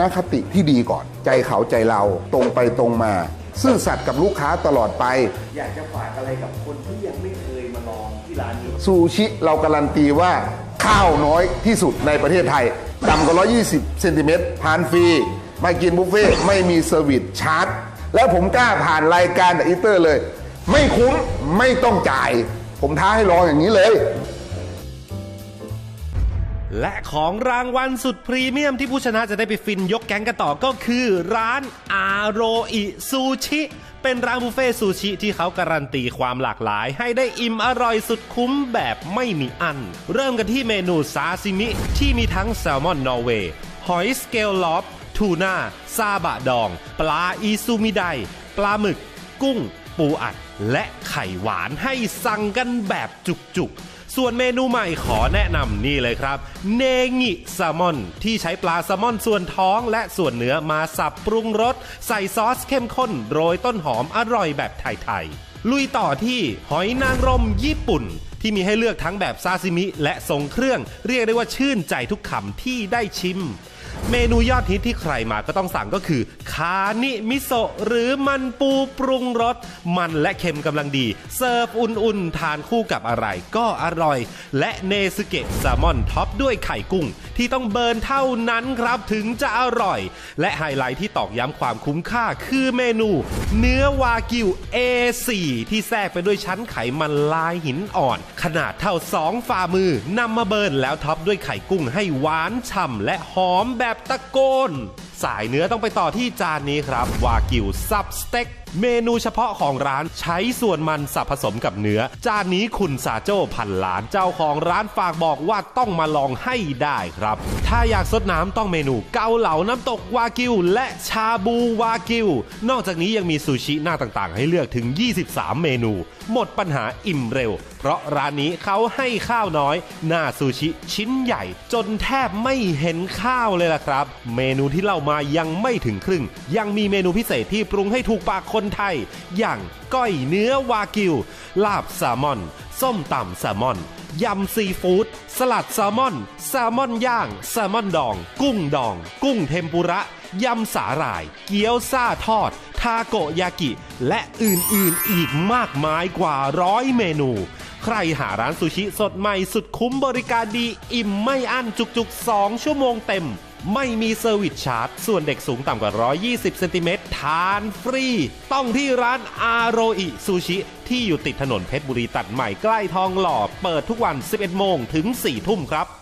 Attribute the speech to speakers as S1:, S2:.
S1: นคติที่ดีก่อน ใจเขาใจเราตรงไปตรงมา ซื่อสัตย์กับลูกค้าตลอดไป
S2: อยากจะฝากอะไรกับคนที่ยังไม่เคยมาลองที่ร้านนี้
S1: ซูชิเราการันตีว่าข้าวน้อยที่สุดในประเทศไทยต่ำกว่า 120 เซนติเมตรทานฟรี มากินบุฟเฟ่ต์ไม่มีเซอร์วิสชาร์จ แล้วผมกล้าผ่านรายการอีเตอร์เลย ไม่คุ้มไม่ต้องจ่าย ผมท้าให้ลองอย่างนี้เลย
S3: และของรางวัลสุดพรีเมียมที่ผู้ชนะจะได้ไปฟินยกแก๊งกันต่อก็คือร้านอาโรอิซูชิ เป็นร้านบุฟเฟ่ต์ซูชิที่เขาการันตีความหลากหลาย ให้ได้อิ่มอร่อยสุดคุ้มแบบไม่มีอัน เริ่มกันที่เมนูซาซิมิ ที่มีทั้งแซลมอนนอร์เวย์หอยสเกลล็อบทูน่าซาบะดอง ปลาอีซูมิไดปลาหมึก กุ้ง ปูอัด และไข่หวานให้สั่งกันแบบจุกๆ ส่วนเมนูใหม่ขอแนะนำนี่เลยครับ เนงิแซลมอน ที่ใช้ปลาแซลมอนส่วนท้องและส่วนเนื้อมาสับปรุงรส ใส่ซอสเข้มข้นโรยต้นหอมอร่อยแบบไทยๆลุยต่อที่หอยนางรมญี่ปุ่นที่มีให้เลือกทั้งแบบซาซิมิและทรงเครื่อง เรียกได้ว่าชื่นใจทุกคำที่ได้ชิม เมนูยอดฮิตที่ใครมาก็ต้องสั่งก็คือคานิมิโซะหรือมันปูปรุงรส มันและเค็มกำลังดี เสิร์ฟอุ่นๆ ทานคู่กับอะไรก็อร่อย และเนซึเกะแซลมอนท็อปด้วยไข่กุ้ง ที่ต้องเบิร์นเท่านั้นครับถึงจะอร่อย และไฮไลท์ที่ตอกย้ำความคุ้มค่าคือเมนู เนื้อวากิว A4 ที่แทรกไปด้วยชั้นไขมันลายหินอ่อน ขนาดเท่าสองฝ่ามือนำมาเบิร์นแล้วท็อปด้วยไข่กุ้งให้หวานฉ่ำและหอมแบบตะโกน สายเนื้อต้องไปต่อที่จานนี้ครับ วากิวซับสเต็ก เมนูเฉพาะของร้านใช้ส่วนมันสับผสมกับเนื้อ จานนี้คุณซาโจ้พันล้านเจ้าของร้านฝากบอกว่าต้องมาลองให้ได้ครับ ถ้าอยากสดน้ำต้องเมนูเกาเหลาน้ำตกวากิว และชาบูวากิว นอกจากนี้ยังมีซูชิหน้าต่างๆ ให้เลือกถึง 23 เมนู หมดปัญหาอิ่มเร็ว เพราะร้านนี้เขาให้ข้าวน้อย หน้าซูชิชิ้นใหญ่ จนแทบไม่เห็นข้าวเลยล่ะครับ เมนูที่เล่ามายังไม่ถึงครึ่ง ยังมีเมนูพิเศษที่ปรุงให้ถูกปากคนคนไทย อย่างก้อยเนื้อวากิว ลาบแซลมอน ส้มตำแซลมอน ยำซีฟู้ด สลัดแซลมอน แซลมอนย่าง แซลมอนดอง กุ้งดอง กุ้งเทมปุระ ยำสาหร่าย เกี๊ยวซ่าทอด ทาโกยากิ และอื่นๆอีกมากมายกว่าร้อยเมนูใครหาร้านซูชิสดใหม่สุดคุ้มบริการดี อิ่มไม่อั้นจุกๆ 2 ชั่วโมงเต็ม ไม่มีเซอร์วิสชาร์จ ส่วนเด็กสูงต่ำกว่า 120 เซนติเมตรทานฟรี ต้องที่ร้านอาโรอิซูชิ ที่อยู่ติดถนนเพชรบุรีตัดใหม่ใกล้ทองหล่อ เปิดทุกวัน 11 โมงถึง 4 ทุ่มครับ